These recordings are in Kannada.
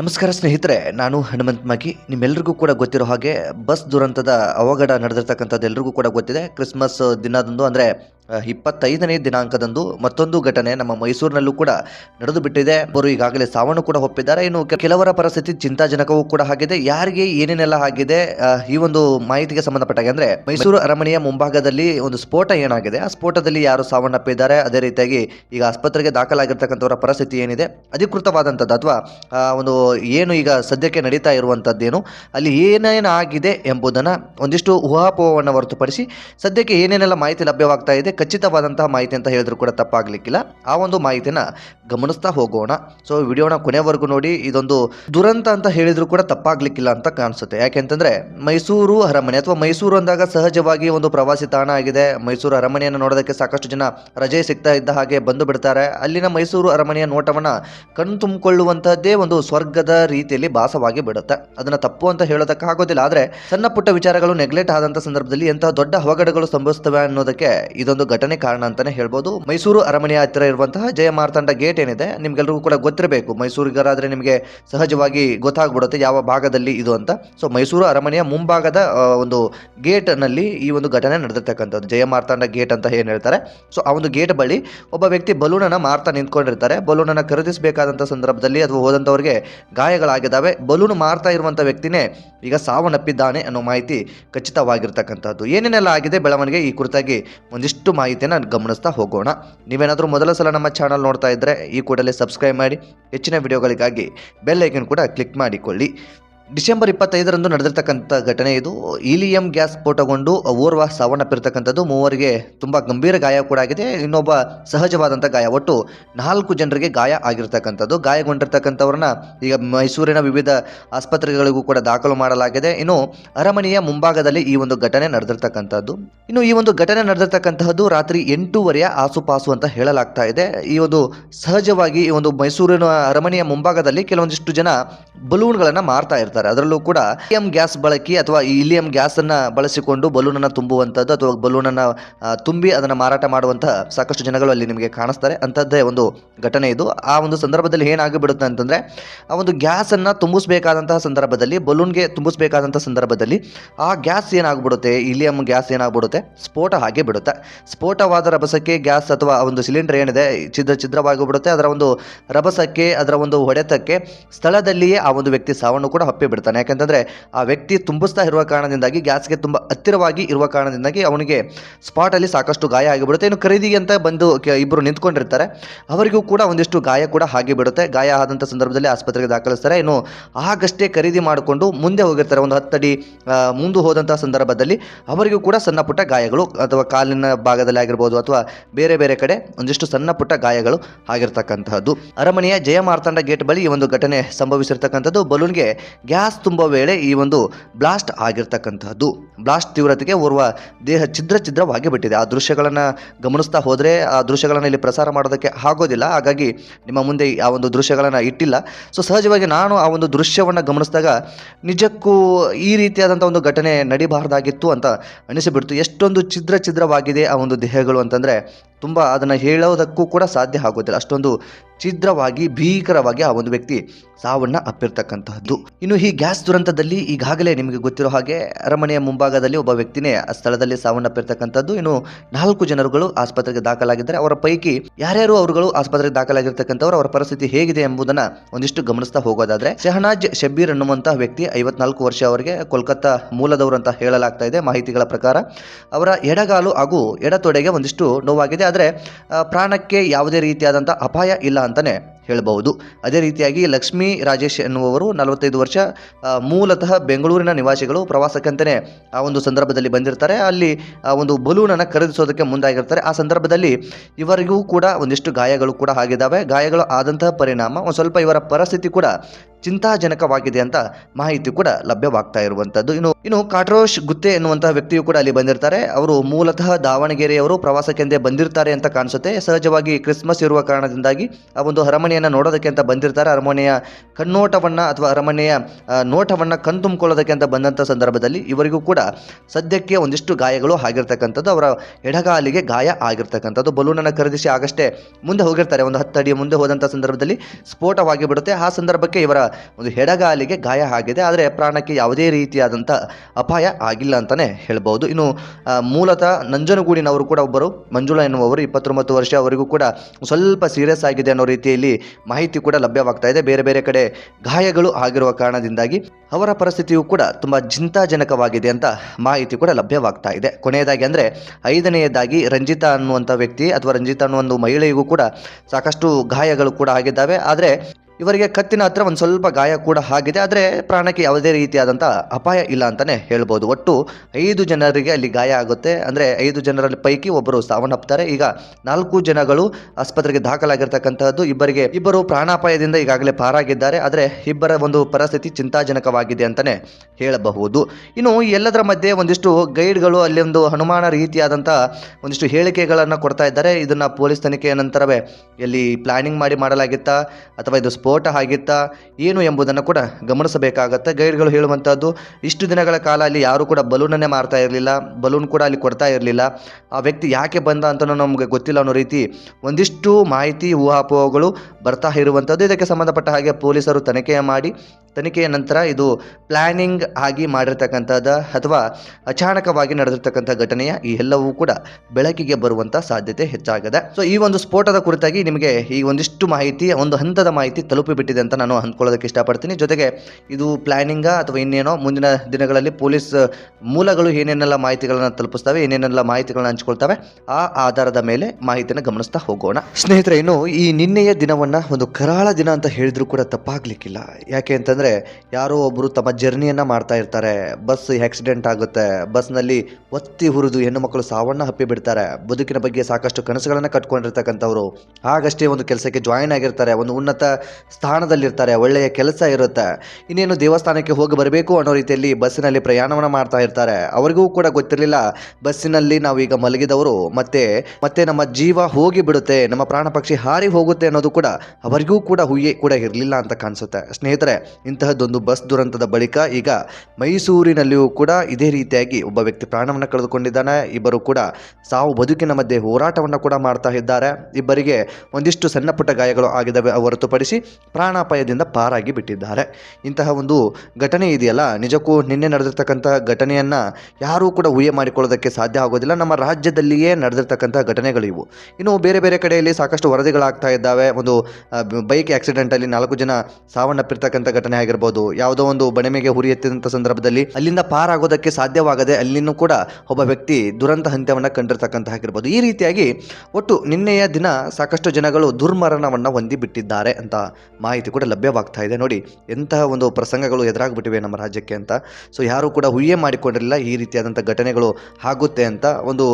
ನಮಸ್ಕಾರ ಸ್ನೇಹಿತರೆ, ನಾನು ಹನುಮಂತ್ ಮಾಗಿ. ನಿಮ್ಮೆಲ್ಲರಿಗೂ ಕೂಡ ಗೊತ್ತಿರೋ ಹಾಗೆ ಬಸ್ ದುರಂತದ ಅವಘಡ ನಡೆದಿರ್ತಕ್ಕಂಥದ್ದು ಎಲ್ರಿಗೂ ಕೂಡ ಗೊತ್ತಿದೆ. ಕ್ರಿಸ್ಮಸ್ ದಿನದಂದು ಅಂದರೆ ಇಪ್ಪತ್ತೈದನೇ ದಿನಾಂಕದಂದು ಮತ್ತೊಂದು ಘಟನೆ ನಮ್ಮ ಮೈಸೂರಿನಲ್ಲೂ ಕೂಡ ನಡೆದು ಬಿಟ್ಟಿದೆ ಅವರು ಈಗಾಗಲೇ ಸಾವನ್ನು ಕೂಡ ಒಪ್ಪಿದ್ದಾರೆ ಇನ್ನು ಕೆಲವರ ಪರಿಸ್ಥಿತಿ ಚಿಂತಾಜನಕವೂ ಕೂಡ ಆಗಿದೆ. ಯಾರಿಗೆ ಏನೇನೆಲ್ಲ ಆಗಿದೆ? ಈ ಒಂದು ಮಾಹಿತಿಗೆ ಸಂಬಂಧಪಟ್ಟಾಗೆ ಅಂದ್ರೆ ಮೈಸೂರು ಅರಮನೆಯ ಮುಂಭಾಗದಲ್ಲಿ ಒಂದು ಸ್ಫೋಟ ಏನಾಗಿದೆ? ಆ ಸ್ಫೋಟದಲ್ಲಿ ಯಾರು ಸಾವನ್ನಪ್ಪಿದ್ದಾರೆ? ಅದೇ ರೀತಿಯಾಗಿ ಈಗ ಆಸ್ಪತ್ರೆಗೆ ದಾಖಲಾಗಿರ್ತಕ್ಕಂಥವರ ಪರಿಸ್ಥಿತಿ ಏನಿದೆ? ಅಧಿಕೃತವಾದಂಥದ್ದು ಅಥವಾ ಒಂದು ಏನು ಈಗ ಸದ್ಯಕ್ಕೆ ನಡೀತಾ ಇರುವಂಥದ್ದೇನು ಅಲ್ಲಿ ಏನೇನಾಗಿದೆ ಎಂಬುದನ್ನು ಒಂದಿಷ್ಟು ಊಹಾಪೋಹವನ್ನು ಹೊರತುಪಡಿಸಿ ಸದ್ಯಕ್ಕೆ ಏನೇನೆಲ್ಲ ಮಾಹಿತಿ ಲಭ್ಯವಾಗ್ತಾ ಇದೆ? ಖಚಿತವಾದಂತಹ ಮಾಹಿತಿ ಅಂತ ಹೇಳಿದ್ರು ಕೂಡ ತಪ್ಪಾಗಲಿಕ್ಕಿಲ್ಲ. ಆ ಒಂದು ಮಾಹಿತಿನ ಗಮನಿಸ್ತಾ ಹೋಗೋಣ. ಸೊ ವಿಡಿಯೋನ ಕೊನೆವರೆಗೂ ನೋಡಿ, ಇದೊಂದು ದುರಂತ ಅಂತ ಹೇಳಿದ್ರು ಕೂಡ ತಪ್ಪಾಗ್ಲಿಕ್ಕಿಲ್ಲ ಅಂತ ಕಾಣಿಸುತ್ತೆ. ಯಾಕೆಂತಂದ್ರೆ ಮೈಸೂರು ಅರಮನೆ ಅಥವಾ ಮೈಸೂರು ಅಂದಾಗ ಸಹಜವಾಗಿ ಒಂದು ಪ್ರವಾಸಿ ತಾಣ ಆಗಿದೆ. ಮೈಸೂರು ಅರಮನೆಯನ್ನು ನೋಡೋದಕ್ಕೆ ಸಾಕಷ್ಟು ಜನ ರಜೆ ಸಿಗ್ತಾ ಇದ್ದ ಹಾಗೆ ಬಂದು ಬಿಡ್ತಾರೆ. ಅಲ್ಲಿನ ಮೈಸೂರು ಅರಮನೆಯ ನೋಟವನ್ನ ಕಣ್ಣು ತುಂಬಿಕೊಳ್ಳುವಂತಹದ್ದೇ ಒಂದು ಸ್ವರ್ಗದ ರೀತಿಯಲ್ಲಿ ಭಾಸವಾಗಿ ಬಿಡುತ್ತೆ. ಅದನ್ನ ತಪ್ಪು ಅಂತ ಹೇಳೋದಕ್ಕೆ ಆಗೋದಿಲ್ಲ. ಆದ್ರೆ ಸಣ್ಣ ಪುಟ್ಟ ವಿಚಾರಗಳು ನೆಗ್ಲೆಕ್ಟ್ ಆದಂತ ಸಂದರ್ಭದಲ್ಲಿ ಎಂತಹ ದೊಡ್ಡ ಅವಘಡಗಳು ಸಂಭವಿಸ್ತವೆ ಅನ್ನೋದಕ್ಕೆ ಇದೊಂದು ಘಟನೆ ಕಾರಣ ಅಂತಾನೆ ಹೇಳ್ಬೋದು. ಮೈಸೂರು ಅರಮನೆಯ ಹತ್ತಿರ ಇರುವಂತಹ ಜಯ ಮಾರ್ತಾಂಡ ಗೇಟ್ ಏನಿದೆ, ನಿಮ್ಗೆಲ್ರಿಗೂ ಕೂಡ ಗೊತ್ತಿರಬೇಕು. ಮೈಸೂರಿಗರಾದ್ರೆ ನಿಮಗೆ ಸಹಜವಾಗಿ ಗೊತ್ತಾಗ್ಬಿಡುತ್ತೆ ಯಾವ ಭಾಗದಲ್ಲಿ ಇದು ಅಂತ. ಸೊ ಮೈಸೂರು ಅರಮನೆಯ ಮುಂಭಾಗದ ಒಂದು ಗೇಟ್ನಲ್ಲಿ ಈ ಒಂದು ಘಟನೆ ನಡೆದಿರ್ತಕ್ಕಂಥದ್ದು. ಜಯ ಮಾರ್ತಾಂಡ ಗೇಟ್ ಅಂತ ಏನ್ ಹೇಳ್ತಾರೆ. ಸೊ ಆ ಒಂದು ಗೇಟ್ ಬಳಿ ಒಬ್ಬ ವ್ಯಕ್ತಿ ಬಲೂನನ್ನ ಮಾರ್ತಾ ನಿಂತ್ಕೊಂಡಿರ್ತಾರೆ. ಬಲೂನನ್ನ ಖರೀದಿಸಬೇಕಾದಂಥ ಸಂದರ್ಭದಲ್ಲಿ ಅಥವಾ ಹೋದಂಥವ್ರಿಗೆ ಗಾಯಗಳಾಗಿದ್ದಾವೆ. ಬಲೂನ್ ಮಾರ್ತಾ ಇರುವಂಥ ವ್ಯಕ್ತಿನೇ ಈಗ ಸಾವನ್ನಪ್ಪಿದ್ದಾನೆ ಅನ್ನೋ ಮಾಹಿತಿ ಖಚಿತವಾಗಿರ್ತಕ್ಕಂಥದ್ದು. ಏನೇನೆಲ್ಲ ಆಗಿದೆ ಬೆಳವಣಿಗೆ? ಈ ಕುರಿತಾಗಿ ಒಂದಿಷ್ಟು ಮಾಹಿತಿಯನ್ನು ಗಮನಿಸ್ತಾ ಹೋಗೋಣ. ನೀವೇನಾದರೂ ಮೊದಲ ಸಲ ನಮ್ಮ ಚಾನಲ್ ನೋಡ್ತಾ ಇದ್ದರೆ ಈ ಕೂಡಲೇ ಸಬ್ಸ್ಕ್ರೈಬ್ ಮಾಡಿ, ಹೆಚ್ಚಿನ ವಿಡಿಯೋಗಳಿಗಾಗಿ ಬೆಲ್ ಐಕನ್ ಕೂಡ ಕ್ಲಿಕ್ ಮಾಡಿಕೊಳ್ಳಿ. ಡಿಸೆಂಬರ್ ಇಪ್ಪತ್ತೈದರಂದು ನಡೆದಿರ್ತಕ್ಕಂಥ ಘಟನೆ ಇದು. ಈಲಿಯಂ ಗ್ಯಾಸ್ ಸ್ಫೋಟಗೊಂಡು ಓರ್ವ ಸಾವನ್ನಪ್ಪಿರತಕ್ಕಂಥದ್ದು. ಮೂವರಿಗೆ ತುಂಬ ಗಂಭೀರ ಗಾಯ ಕೂಡ ಆಗಿದೆ. ಇನ್ನೊಬ್ಬ ಸಹಜವಾದಂಥ ಗಾಯ. ಒಟ್ಟು ನಾಲ್ಕು ಜನರಿಗೆ ಗಾಯ ಆಗಿರ್ತಕ್ಕಂಥದ್ದು. ಗಾಯಗೊಂಡಿರ್ತಕ್ಕಂಥವ್ರನ್ನ ಈಗ ಮೈಸೂರಿನ ವಿವಿಧ ಆಸ್ಪತ್ರೆಗಳಿಗೂ ಕೂಡ ದಾಖಲು ಮಾಡಲಾಗಿದೆ. ಇನ್ನು ಅರಮನೆಯ ಮುಂಭಾಗದಲ್ಲಿ ಈ ಒಂದು ಘಟನೆ ನಡೆದಿರ್ತಕ್ಕಂಥದ್ದು. ಇನ್ನು ಈ ಒಂದು ಘಟನೆ ನಡೆದಿರ್ತಕ್ಕಂತಹದ್ದು ರಾತ್ರಿ ಎಂಟೂವರೆಯ ಆಸುಪಾಸು ಅಂತ ಹೇಳಲಾಗ್ತಾ ಇದೆ. ಈ ಒಂದು ಸಹಜವಾಗಿ ಈ ಒಂದು ಮೈಸೂರಿನ ಅರಮನೆಯ ಮುಂಭಾಗದಲ್ಲಿ ಕೆಲವೊಂದಿಷ್ಟು ಜನ ಬಲೂನ್ಗಳನ್ನು ಮಾರ್ತಾ ಇರ್ತಾರೆ. ಅದರಲ್ಲೂ ಕೂಡ ಇಲಿಯಂ ಗ್ಯಾಸ್ ಬಳಕೆ ಅಥವಾ ಇಲಿಯಂ ಗ್ಯಾಸ್ ಅನ್ನ ಬಳಸಿಕೊಂಡು ಬಲೂನ್ ಅನ್ನ ತುಂಬುವಂತದ್ದು ಅಥವಾ ಬಲೂನ್ ಅನ್ನ ತುಂಬಿ ಅದನ್ನ ಮಾರಾಟ ಮಾಡುವಂತಹ ಸಾಕಷ್ಟು ಜನಗಳು ಅಲ್ಲಿ ನಿಮಗೆ ಕಾಣಿಸ್ತಾರೆ. ಅಂತದ್ದೇ ಒಂದು ಘಟನೆ ಇದು. ಆ ಒಂದು ಸಂದರ್ಭದಲ್ಲಿ ಏನಾಗಿಬಿಡುತ್ತೆ ಅಂತಂದ್ರೆ, ಆ ಒಂದು ಗ್ಯಾಸ್ ಅನ್ನ ತುಂಬಿಸಬೇಕಾದಂತಹ ಸಂದರ್ಭದಲ್ಲಿ, ಬಲೂನ್ಗೆ ತುಂಬಿಸಬೇಕಾದಂತಹ ಸಂದರ್ಭದಲ್ಲಿ ಆ ಗ್ಯಾಸ್ ಏನಾಗ್ಬಿಡುತ್ತೆ ಇಲಿಯಂ ಗ್ಯಾಸ್ ಏನಾಗ್ಬಿಡುತ್ತೆ, ಸ್ಫೋಟ ಹಾಗೆ ಬಿಡುತ್ತೆ. ಸ್ಫೋಟವಾದ ರಭಸಕ್ಕೆ ಗ್ಯಾಸ್ ಅಥವಾ ಒಂದು ಸಿಲಿಂಡರ್ ಏನಿದೆ, ಛಿದ್ರ ಛಿದ್ರವಾಗಿ ಬಿಡುತ್ತೆ ಅದರ ಒಂದು ರಭಸಕ್ಕೆ, ಅದರ ಒಂದು ಹೊಡೆತಕ್ಕೆ ಸ್ಥಳದಲ್ಲಿಯೇ ಆ ಒಂದು ವ್ಯಕ್ತಿ ಸಾವನ್ನು ಕೂಡ ಹಪ್ಪಿ ಬಿಡ್ತಾನೆ. ಯಾಕಂತಂದರೆ ಆ ವ್ಯಕ್ತಿ ತುಂಬಿಸ್ತಾ ಇರುವ ಕಾರಣದಿಂದಾಗಿ, ಗ್ಯಾಸ್ಗೆ ತುಂಬ ಹತ್ತಿರವಾಗಿ ಇರುವ ಕಾರಣದಿಂದಾಗಿ ಅವನಿಗೆ ಸ್ಪಾಟಲ್ಲಿ ಸಾಕಷ್ಟು ಗಾಯ ಆಗಿಬಿಡುತ್ತೆ. ಇನ್ನು ಖರೀದಿಗೆ ಅಂತ ಬಂದು ಇಬ್ಬರು ನಿಂತ್ಕೊಂಡಿರ್ತಾರೆ. ಅವರಿಗೂ ಕೂಡ ಒಂದಿಷ್ಟು ಗಾಯ ಕೂಡ ಹಾಗೆ ಬಿಡುತ್ತೆ. ಗಾಯ ಆದಂಥ ಸಂದರ್ಭದಲ್ಲಿ ಆಸ್ಪತ್ರೆಗೆ ದಾಖಲಿಸ್ತಾರೆ. ಇನ್ನು ಆಗಷ್ಟೇ ಖರೀದಿ ಮಾಡಿಕೊಂಡು ಮುಂದೆ ಹೋಗಿರ್ತಾರೆ. ಒಂದು ಹತ್ತಡಿ ಮುಂದೆ ಹೋದಂಥ ಸಂದರ್ಭದಲ್ಲಿ ಅವರಿಗೂ ಕೂಡ ಸಣ್ಣ ಪುಟ್ಟ ಗಾಯಗಳು, ಅಥವಾ ಕಾಲಿನ ಭಾಗದಲ್ಲಿ ಆಗಿರ್ಬೋದು, ಅಥವಾ ಬೇರೆ ಬೇರೆ ಕಡೆ ಒಂದಿಷ್ಟು ಸಣ್ಣ ಪುಟ್ಟ ಗಾಯಗಳು ಆಗಿರ್ತಕ್ಕಂತಹದ್ದು. ಅರಮನೆಯ ಜಯ ಮಾರ್ತಾಂಡ ಗೇಟ್ ಬಳಿ ಈ ಒಂದು ಘಟನೆ ಸಂಭವಿಸಿರ್ತಕ್ಕಂಥದ್ದು. ಬಲೂನ್ಗೆ ಗ್ಯಾಸ್ ತುಂಬೋ ವೇಳೆ ಈ ಒಂದು ಬ್ಲಾಸ್ಟ್ ಆಗಿರ್ತಕ್ಕಂತಹದ್ದು ಬ್ಲಾಸ್ಟ್ ತೀವ್ರತೆಗೆ ಓರ್ವ ದೇಹ ಛಿದ್ರ ಛಿದ್ರವಾಗಿ ಬಿಟ್ಟಿದೆ. ಆ ದೃಶ್ಯಗಳನ್ನು ಗಮನಿಸ್ತಾ ಹೋದರೆ ಆ ದೃಶ್ಯಗಳನ್ನು ಇಲ್ಲಿ ಪ್ರಸಾರ ಮಾಡೋದಕ್ಕೆ ಆಗೋದಿಲ್ಲ. ಹಾಗಾಗಿ ನಿಮ್ಮ ಮುಂದೆ ಆ ಒಂದು ದೃಶ್ಯಗಳನ್ನು ಇಟ್ಟಿಲ್ಲ. ಸೊ ಸಹಜವಾಗಿ ನಾನು ಆ ಒಂದು ದೃಶ್ಯವನ್ನು ಗಮನಿಸಿದಾಗ ನಿಜಕ್ಕೂ ಈ ರೀತಿಯಾದಂಥ ಒಂದು ಘಟನೆ ನಡಿಬಾರ್ದಾಗಿತ್ತು ಅಂತ ಅನಿಸಿಬಿಡ್ತು. ಎಷ್ಟೊಂದು ಛಿದ್ರ ಛಿದ್ರವಾಗಿದೆ ಆ ಒಂದು ದೇಹಗಳು ಅಂತಂದರೆ ತುಂಬ ಅದನ್ನು ಹೇಳೋದಕ್ಕೂ ಕೂಡ ಸಾಧ್ಯ ಆಗೋದಿಲ್ಲ. ಅಷ್ಟೊಂದು ಛಿದ್ರವಾಗಿ, ಭೀಕರವಾಗಿ ಆ ಒಂದು ವ್ಯಕ್ತಿ ಸಾವನ್ನ ಅಪ್ಪಿರ್ತಕ್ಕಂತಹದ್ದು. ಇನ್ನು ಈ ಗ್ಯಾಸ್ ದುರಂತದಲ್ಲಿ ಈಗಾಗಲೇ ನಿಮಗೆ ಗೊತ್ತಿರೋ ಹಾಗೆ ಅರಮನೆಯ ಮುಂಭಾಗದಲ್ಲಿ ಒಬ್ಬ ವ್ಯಕ್ತಿನೇ ಆ ಸ್ಥಳದಲ್ಲಿ ಸಾವನ್ನಪ್ಪಿರ್ತಕ್ಕಂಥದ್ದು ಇನ್ನು ನಾಲ್ಕು ಜನರುಗಳು ಆಸ್ಪತ್ರೆಗೆ ದಾಖಲಾಗಿದ್ದಾರೆ. ಅವರ ಪೈಕಿ ಯಾರ್ಯಾರು ಅವರುಗಳು ಆಸ್ಪತ್ರೆಗೆ ದಾಖಲಾಗಿರ್ತಕ್ಕಂಥವ್ರು, ಅವರ ಪರಿಸ್ಥಿತಿ ಹೇಗಿದೆ ಎಂಬುದನ್ನು ಒಂದಿಷ್ಟು ಗಮನಿಸ್ತಾ ಹೋಗೋದಾದ್ರೆ, ಶಹನಾಜ್ ಶಬ್ಬೀರ್ ಅನ್ನುವಂತಹ ವ್ಯಕ್ತಿ ಐವತ್ನಾಲ್ಕು ವರ್ಷ ಅವರಿಗೆ ಕೋಲ್ಕತ್ತಾ ಮೂಲದವರು ಅಂತ ಹೇಳಲಾಗ್ತಾ ಇದೆ ಮಾಹಿತಿಗಳ ಪ್ರಕಾರ. ಅವರ ಎಡಗಾಲು ಹಾಗೂ ಎಡತೊಡೆಗೆ ಒಂದಿಷ್ಟು ನೋವಾಗಿದೆ. ಆದರೆ ಪ್ರಾಣಕ್ಕೆ ಯಾವುದೇ ರೀತಿಯಾದಂಥ ಅಪಾಯ ಇಲ್ಲ ಅಂತಾನೆ ಹೇಳಬಹುದು. ಅದೇ ರೀತಿಯಾಗಿ ಲಕ್ಷ್ಮೀ ರಾಜೇಶ್ ಎನ್ನುವವರು ನಲವತ್ತೈದು ವರ್ಷ ಮೂಲತಃ ಬೆಂಗಳೂರಿನ ನಿವಾಸಿಗಳು ಪ್ರವಾಸಕ್ಕಂತಲೇ ಆ ಒಂದು ಸಂದರ್ಭದಲ್ಲಿ ಬಂದಿರ್ತಾರೆ. ಅಲ್ಲಿ ಆ ಒಂದು ಬಲೂನನ್ನು ಖರೀದಿಸೋದಕ್ಕೆ ಮುಂದಾಗಿರ್ತಾರೆ. ಆ ಸಂದರ್ಭದಲ್ಲಿ ಇವರಿಗೂ ಕೂಡ ಒಂದಿಷ್ಟು ಗಾಯಗಳು ಕೂಡ ಆಗಿದ್ದಾವೆ. ಗಾಯಗಳು ಆದಂತಹ ಪರಿಣಾಮ, ಒಂದು ಸ್ವಲ್ಪ ಇವರ ಪರಿಸ್ಥಿತಿ ಕೂಡ ಚಿಂತಾಜನಕವಾಗಿದೆ ಅಂತ ಮಾಹಿತಿ ಕೂಡ ಲಭ್ಯವಾಗ್ತಾ ಇರುವಂತದ್ದು. ಇನ್ನು ಇನ್ನು ಕಾಟ್ರೋಶ್ ಗುತ್ತೆ ಎನ್ನುವಂತಹ ವ್ಯಕ್ತಿಯು ಕೂಡ ಅಲ್ಲಿ ಬಂದಿರ್ತಾರೆ. ಅವರು ಮೂಲತಃ ದಾವಣಗೆರೆಯವರು ಪ್ರವಾಸಕ್ಕೆಂದೇ ಬಂದಿರ್ತಾರೆ ಅಂತ ಕಾಣಿಸುತ್ತೆ. ಸಹಜವಾಗಿ ಕ್ರಿಸ್ಮಸ್ ಇರುವ ಕಾರಣದಿಂದಾಗಿ ಆ ಒಂದು ಅರಮನೆಯನ್ನ ನೋಡೋದಕ್ಕೆ ಅಂತ ಬಂದಿರ್ತಾರೆ. ಅರಮನೆಯ ಕಣ್ಣೋಟವನ್ನು ಅಥವಾ ಅರಮನೆಯ ನೋಟವನ್ನು ಕಣ್ತುಂಬಿಕೊಳ್ಳೋದಕ್ಕೆ ಅಂತ ಬಂದಂಥ ಸಂದರ್ಭದಲ್ಲಿ ಇವರಿಗೂ ಕೂಡ ಸದ್ಯಕ್ಕೆ ಒಂದಿಷ್ಟು ಗಾಯಗಳು ಆಗಿರ್ತಕ್ಕಂಥದ್ದು. ಅವರ ಎಡಗಾಲಿಗೆ ಗಾಯ ಆಗಿರ್ತಕ್ಕಂಥದ್ದು. ಬಲೂನನ್ನು ಖರೀದಿಸಿ ಆಗಷ್ಟೇ ಮುಂದೆ ಹೋಗಿರ್ತಾರೆ. ಒಂದು ಹತ್ತು ಅಡಿ ಮುಂದೆ ಹೋದಂಥ ಸಂದರ್ಭದಲ್ಲಿ ಸ್ಫೋಟವಾಗಿ ಬಿಡುತ್ತೆ. ಆ ಸಂದರ್ಭಕ್ಕೆ ಇವರ ಒಂದು ಎಡಗಾಲಿಗೆ ಗಾಯ ಆಗಿದೆ. ಆದರೆ ಪ್ರಾಣಕ್ಕೆ ಯಾವುದೇ ರೀತಿಯಾದಂಥ ಅಪಾಯ ಆಗಿಲ್ಲ ಅಂತಲೇ ಹೇಳ್ಬೋದು ಇನ್ನು ಮೂಲತಃ ನಂಜನಗೂಡಿನವರು ಕೂಡ ಒಬ್ಬರು, ಮಂಜುಳಾ ಎನ್ನುವವರು ಇಪ್ಪತ್ತೊಂಬತ್ತು ವರ್ಷ ಅವರಿಗೂ ಕೂಡ ಸ್ವಲ್ಪ ಸೀರಿಯಸ್ ಆಗಿದೆ ಅನ್ನೋ ರೀತಿಯಲ್ಲಿ ಮಾಹಿತಿ ಕೂಡ ಲಭ್ಯವಾಗ್ತಾ ಇದೆ. ಬೇರೆ ಬೇರೆ ಕಡೆ ಗಾಯಗಳು ಆಗಿರುವ ಕಾರಣದಿಂದಾಗಿ ಅವರ ಪರಿಸ್ಥಿತಿಯು ಕೂಡ ತುಂಬ ಚಿಂತಾಜನಕವಾಗಿದೆ ಅಂತ ಮಾಹಿತಿ ಕೂಡ ಲಭ್ಯವಾಗ್ತಾ ಇದೆ. ಕೊನೆಯದಾಗಿ ಅಂದರೆ ಐದನೆಯದಾಗಿ ರಂಜಿತಾ ಅನ್ನುವಂಥ ವ್ಯಕ್ತಿ ಅಥವಾ ರಂಜಿತಾ ಅನ್ನೋ ಒಂದು ಕೂಡ ಸಾಕಷ್ಟು ಗಾಯಗಳು ಕೂಡ ಆಗಿದ್ದಾವೆ. ಆದರೆ ಇವರಿಗೆ ಕತ್ತಿನ ಹತ್ರ ಒಂದು ಸ್ವಲ್ಪ ಗಾಯ ಕೂಡ ಆಗಿದೆ, ಆದರೆ ಪ್ರಾಣಕ್ಕೆ ಯಾವುದೇ ರೀತಿಯಾದಂಥ ಅಪಾಯ ಇಲ್ಲ ಅಂತಲೇ ಹೇಳ್ಬೋದು. ಒಟ್ಟು ಐದು ಜನರಿಗೆ ಅಲ್ಲಿ ಗಾಯ ಆಗುತ್ತೆ. ಅಂದರೆ ಐದು ಜನರಲ್ಲಿ ಪೈಕಿ ಒಬ್ಬರು ಸಾವನ್ನಪ್ತಾರೆ ಈಗ ನಾಲ್ಕು ಜನಗಳು ಆಸ್ಪತ್ರೆಗೆ ದಾಖಲಾಗಿರ್ತಕ್ಕಂಥದ್ದು ಇಬ್ಬರಿಗೆ, ಇಬ್ಬರು ಪ್ರಾಣಾಪಾಯದಿಂದ ಈಗಾಗಲೇ ಪಾರಾಗಿದ್ದಾರೆ. ಆದರೆ ಇಬ್ಬರ ಒಂದು ಪರಿಸ್ಥಿತಿ ಚಿಂತಾಜನಕವಾಗಿದೆ ಅಂತಲೇ ಹೇಳಬಹುದು. ಇನ್ನು ಎಲ್ಲದರ ಮಧ್ಯೆ ಒಂದಿಷ್ಟು ಗೈಡ್ಗಳು ಅಲ್ಲಿ ಒಂದು ಹನುಮಾನ ರೀತಿಯಾದಂಥ ಒಂದಿಷ್ಟು ಹೇಳಿಕೆಗಳನ್ನು ಕೊಡ್ತಾ ಇದ್ದಾರೆ. ಇದನ್ನು ಪೊಲೀಸ್ ತನಿಖೆಯ ನಂತರವೇ ಎಲ್ಲಿ ಪ್ಲಾನಿಂಗ್ ಮಾಡಿ ಮಾಡಲಾಗಿತ್ತಾ, ಅಥವಾ ಇದು ಸ್ಫೋಟ ಆಗಿತ್ತಾ ಏನು ಎಂಬುದನ್ನು ಕೂಡ ಗಮನಿಸಬೇಕಾಗತ್ತೆ. ಗೈಡ್ಗಳು ಹೇಳುವಂಥದ್ದು, ಇಷ್ಟು ದಿನಗಳ ಕಾಲ ಅಲ್ಲಿ ಯಾರೂ ಕೂಡ ಬಲೂನನ್ನೇ ಮಾರ್ತಾ ಇರಲಿಲ್ಲ, ಬಲೂನ್ ಕೂಡ ಅಲ್ಲಿ ಕೊಡ್ತಾ ಇರಲಿಲ್ಲ. ಆ ವ್ಯಕ್ತಿ ಯಾಕೆ ಬಂದ ಅಂತ ನಮಗೆ ಗೊತ್ತಿಲ್ಲ ಅನ್ನೋ ರೀತಿ ಒಂದಿಷ್ಟು ಮಾಹಿತಿ, ಊಹಾಪೋಹಗಳು ಬರ್ತಾ ಇರುವಂಥದ್ದು. ಇದಕ್ಕೆ ಸಂಬಂಧಪಟ್ಟ ಹಾಗೆ ಪೊಲೀಸರು ತನಿಖೆ ಮಾಡಿ ತನಿಖೆಯ ನಂತರ ಇದು ಪ್ಲ್ಯಾನಿಂಗ್ ಆಗಿ ಮಾಡಿರ್ತಕ್ಕಂಥದ್ದು ಅಥವಾ ಅಚಾನಕವಾಗಿ ನಡೆದಿರ್ತಕ್ಕಂಥ ಘಟನೆಯ ಈ ಎಲ್ಲವೂ ಕೂಡ ಬೆಳಕಿಗೆ ಬರುವಂಥ ಸಾಧ್ಯತೆ ಹೆಚ್ಚಾಗಿದೆ. ಸೊ ಈ ಒಂದು ಸ್ಫೋಟದ ಕುರಿತಾಗಿ ನಿಮಗೆ ಈ ಒಂದಿಷ್ಟು ಮಾಹಿತಿ, ಒಂದು ಹಂತದ ಮಾಹಿತಿ ತಲುಪಿಬಿಟ್ಟಿದೆ ಅಂತ ನಾನು ಅಂದ್ಕೊಳ್ಳೋದಕ್ಕೆ ಇಷ್ಟಪಡ್ತೀನಿ. ಜೊತೆಗೆ ಇದು ಪ್ಲ್ಯಾನಿಂಗಾ ಅಥವಾ ಇನ್ನೇನೋ ಮುಂದಿನ ದಿನಗಳಲ್ಲಿ ಪೊಲೀಸ್ ಮೂಲಗಳು ಏನೇನೆಲ್ಲ ಮಾಹಿತಿಗಳನ್ನು ತಲುಪಿಸ್ತವೆ, ಏನೇನೆಲ್ಲ ಮಾಹಿತಿಗಳನ್ನ ಹಂಚ್ಕೊಳ್ತವೆ, ಆ ಆಧಾರದ ಮೇಲೆ ಮಾಹಿತಿಯನ್ನು ಗಮನಿಸ್ತಾ ಹೋಗೋಣ. ಸ್ನೇಹಿತರೆ, ಇನ್ನು ಈ ನಿನ್ನೆಯ ದಿನವನ್ನ ಒಂದು ಕರಾಳ ದಿನ ಅಂತ ಹೇಳಿದ್ರು ಕೂಡ ತಪ್ಪಾಗ್ಲಿಕ್ಕಿಲ್ಲ. ಯಾಕೆ ಅಂತಂದ್ರೆ ಯಾರೋ ಒಬ್ಬರು ತಮ್ಮ ಜರ್ನಿಯನ್ನ ಮಾಡ್ತಾ ಇರ್ತಾರೆ. ಬಸ್ ಆಕ್ಸಿಡೆಂಟ್ ಆಗುತ್ತೆ. ಬಸ್ನಲ್ಲಿ ಒತ್ತಿ ಹುರಿದು ಹೆಣ್ಣು ಮಕ್ಕಳು ಸಾವನ್ನ ಹಪ್ಪಿ ಬಿಡ್ತಾರೆ. ಬದುಕಿನ ಬಗ್ಗೆ ಸಾಕಷ್ಟು ಕನಸುಗಳನ್ನು ಕಟ್ಕೊಂಡಿರ್ತಕ್ಕಂಥವ್ರು. ಆಗಷ್ಟೇ ಒಂದು ಕೆಲಸಕ್ಕೆ ಜಾಯಿನ್ ಆಗಿರ್ತಾರೆ. ಒಂದು ಉನ್ನತ ಸ್ಥಾನದಲ್ಲಿರ್ತಾರೆ. ಒಳ್ಳೆಯ ಕೆಲಸ ಇರುತ್ತೆ. ಇನ್ನೇನು ದೇವಸ್ಥಾನಕ್ಕೆ ಹೋಗಿ ಬರಬೇಕು ಅನ್ನೋ ರೀತಿಯಲ್ಲಿ ಬಸ್ಸಿನಲ್ಲಿ ಪ್ರಯಾಣವನ್ನು ಮಾಡ್ತಾ ಇರ್ತಾರೆ. ಅವರಿಗೂ ಕೂಡ ಗೊತ್ತಿರಲಿಲ್ಲ. ಬಸ್ಸಿನಲ್ಲಿ ನಾವೀಗ ಮಲಗಿದವರು. ಮತ್ತೆ ಮತ್ತೆ ನಮ್ಮ ಜೀವ ಹೋಗಿ ಬಿಡುತ್ತೆ. ನಮ್ಮ ಪ್ರಾಣ ಪಕ್ಷಿ ಹಾರಿ ಹೋಗುತ್ತೆ ಅನ್ನೋದು ಕೂಡ ಅವರಿಗೂ ಕೂಡ ಹುಯ್ಯೆ ಕೂಡ ಇರಲಿಲ್ಲ ಅಂತ ಕಾಣಿಸುತ್ತೆ. ಸ್ನೇಹಿತರೆ ಇಂತಹದ್ದೊಂದು ಬಸ್ ದುರಂತದ ಬಳಿಕ ಈಗ ಮೈಸೂರಿನಲ್ಲಿಯೂ ಕೂಡ ಇದೇ ರೀತಿಯಾಗಿ ಒಬ್ಬ ವ್ಯಕ್ತಿ ಪ್ರಾಣವನ್ನು ಕಳೆದುಕೊಂಡಿದ್ದಾನೆ. ಇಬ್ಬರು ಕೂಡ ಸಾವು ಬದುಕಿನ ಮಧ್ಯೆ ಹೋರಾಟವನ್ನು ಕೂಡ ಮಾಡ್ತಾ ಇದ್ದಾರೆ. ಇಬ್ಬರಿಗೆ ಒಂದಿಷ್ಟು ಸಣ್ಣ ಪುಟ್ಟ ಗಾಯಗಳು ಆಗಿದ್ದಾವೆ ಹೊರತುಪಡಿಸಿ ಪ್ರಾಣಾಪಾಯದಿಂದ ಪಾರಾಗಿ ಬಿಟ್ಟಿದ್ದಾರೆ. ಇಂತಹ ಒಂದು ಘಟನೆ ಇದೆಯಲ್ಲ? ನಿಜಕ್ಕೂ ನಿನ್ನೆ ನಡೆದಿರ್ತಕ್ಕಂಥ ಘಟನೆಯನ್ನು ಯಾರೂ ಕೂಡ ಊಹೆ ಮಾಡಿಕೊಳ್ಳೋದಕ್ಕೆ ಸಾಧ್ಯ ಆಗೋದಿಲ್ಲ. ನಮ್ಮ ರಾಜ್ಯದಲ್ಲಿಯೇ ನಡೆದಿರ್ತಕ್ಕಂಥ ಇವು. ಇನ್ನು ಬೇರೆ ಬೇರೆ ಕಡೆಯಲ್ಲಿ ಸಾಕಷ್ಟು ವರದಿಗಳಾಗ್ತಾ ಇದ್ದಾವೆ. ಒಂದು ಬೈಕ್ ಆಕ್ಸಿಡೆಂಟಲ್ಲಿ ನಾಲ್ಕು ಜನ ಸಾವನ್ನಪ್ಪಿರ್ತಕ್ಕಂಥ ಘಟನೆ ಆಗಿರ್ಬೋದು. ಯಾವುದೋ ಒಂದು ಬಣಮೆಗೆ ಹುರಿ ಎತ್ತಿದಂಥ ಸಂದರ್ಭದಲ್ಲಿ ಅಲ್ಲಿಂದ ಪಾರಾಗೋದಕ್ಕೆ ಸಾಧ್ಯವಾಗದೆ ಅಲ್ಲಿನೂ ಕೂಡ ಒಬ್ಬ ವ್ಯಕ್ತಿ ದುರಂತ ಹಂತ್ಯವನ್ನು ಕಂಡಿರ್ತಕ್ಕಂಥ ಆಗಿರ್ಬೋದು. ಈ ರೀತಿಯಾಗಿ ಒಟ್ಟು ನಿನ್ನೆಯ ದಿನ ಸಾಕಷ್ಟು ಜನಗಳು ದುರ್ಮರಣವನ್ನು ಹೊಂದಿಬಿಟ್ಟಿದ್ದಾರೆ ಅಂತ ಮಾಹಿತಿ ಕೂಡ ಲಭ್ಯವಾಗ್ತಾ ಇದೆ. ನೋಡಿ, ಎಂತಹ ಒಂದು ಪ್ರಸಂಗಗಳು ಎದುರಾಗ್ಬಿಟ್ಟಿವೆ ನಮ್ಮ ರಾಜ್ಯಕ್ಕೆ ಅಂತ. ಸೊ ಯಾರು ಕೂಡ ಹುಯ್ಯೆ ಮಾಡಿಕೊಂಡಿರಲಿಲ್ಲ. ಈ ರೀತಿಯಾದಂಥ ಘಟನೆಗಳು ಆಗುತ್ತೆ ಅಂತ ಒಂದು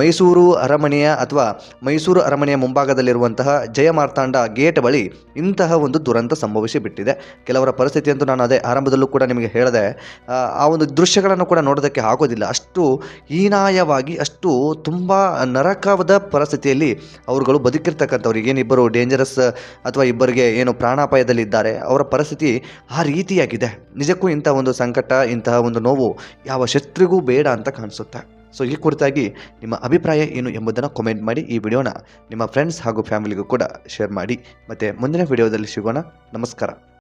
ಮೈಸೂರು ಅರಮನೆಯ ಅಥವಾ ಮೈಸೂರು ಅರಮನೆಯ ಮುಂಭಾಗದಲ್ಲಿರುವಂತಹ ಜಯಮಾರ್ತಾಂಡ ಗೇಟ್ ಬಳಿ ಇಂತಹ ಒಂದು ದುರಂತ ಸಂಭವಿಸಿ ಬಿಟ್ಟಿದೆ ಕೆಲವರ ಪರಿಸ್ಥಿತಿ ಅಂತೂ ನಾನು ಅದೇ ಆರಂಭದಲ್ಲೂ ಕೂಡ ನಿಮಗೆ ಹೇಳಿದೆ ಆ, ಒಂದು ದೃಶ್ಯಗಳನ್ನು ಕೂಡ ನೋಡೋದಕ್ಕೆ ಆಗೋದಿಲ್ಲ. ಅಷ್ಟು ಹೀನಾಯವಾಗಿ ಅಷ್ಟು ತುಂಬ ನರಕವಾದ ಪರಿಸ್ಥಿತಿಯಲ್ಲಿ ಅವರುಗಳು ಬದುಕಿರ್ತಕ್ಕಂಥವ್ರು. ಏನಿಬ್ಬರು ಡೇಂಜರಸ್ ಅಥವಾ ಇಬ್ಬರಿಗೆ ಏನು ಪ್ರಾಣಾಪಾಯದಲ್ಲಿದ್ದಾರೆ ಅವರ ಪರಿಸ್ಥಿತಿ ಆ ರೀತಿಯಾಗಿದೆ. ನಿಜಕ್ಕೂ ಇಂಥ ಒಂದು ಸಂಕಟ ಇಂತಹ ಒಂದು ನೋವು ಯಾವ ಶತ್ರಿಗೂ ಬೇಡ ಅಂತ ಕಾಣಿಸುತ್ತೆ. ಸೊ ಈ ಕುರಿತಾಗಿ ನಿಮ್ಮ ಅಭಿಪ್ರಾಯ ಏನು ಎಂಬುದನ್ನು ಕಮೆಂಟ್ ಮಾಡಿ ಈ ವಿಡಿಯೋನ ನಿಮ್ಮ ಫ್ರೆಂಡ್ಸ್ ಹಾಗೂ ಫ್ಯಾಮಿಲಿಗೂ ಕೂಡ ಶೇರ್ ಮಾಡಿ. ಮತ್ತು ಮುಂದಿನ ವಿಡಿಯೋದಲ್ಲಿ ಸಿಗೋಣ. ನಮಸ್ಕಾರ.